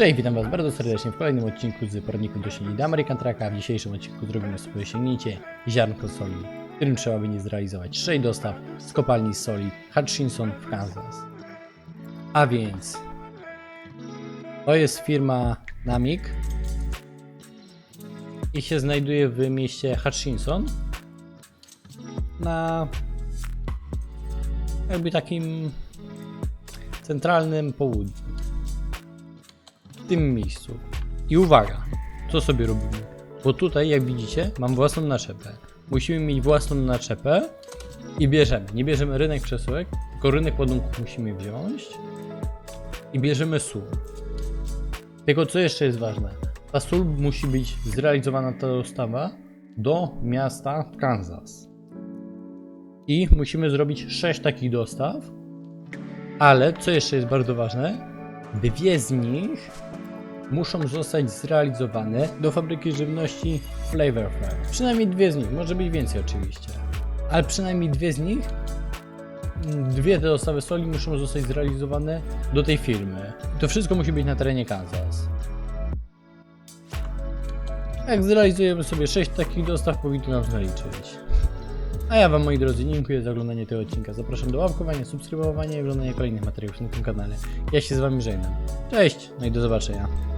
Cześć, witam Was bardzo serdecznie w kolejnym odcinku z poradnikiem do silnika American Trucka. W dzisiejszym odcinku zrobimy sobie osiągnięcie ziarnko soli, którym trzeba będzie zrealizować 6 dostaw z kopalni soli Hutchinson w Kansas. A więc to jest firma Namik i się znajduje w mieście Hutchinson na jakby takim centralnym południu tym miejscu. I uwaga, co sobie robimy? Bo tutaj, jak widzicie, mam własną naczepę. Musimy mieć własną naczepę i bierzemy. Nie bierzemy rynek przesyłek, tylko rynek ładunków musimy wziąć i bierzemy sól. Tylko co jeszcze jest ważne? Ta sól musi być zrealizowana, ta dostawa, do miasta Kansas. I musimy zrobić 6 takich dostaw, ale co jeszcze jest bardzo ważne, dwie z nich muszą zostać zrealizowane do fabryki żywności Flavorfly. Przynajmniej dwie z nich, może być więcej oczywiście. Ale przynajmniej dwie z nich, mm, dwie te dostawy soli muszą zostać zrealizowane do tej firmy. To wszystko musi być na terenie Kansas. Jak zrealizujemy sobie 6 takich dostaw, powinno nam zaliczyć. A ja Wam, moi drodzy, dziękuję za oglądanie tego odcinka. Zapraszam do łapkowania, subskrybowania i oglądania kolejnych materiałów na tym kanale. Ja się z Wami żegnam. Cześć, no i do zobaczenia.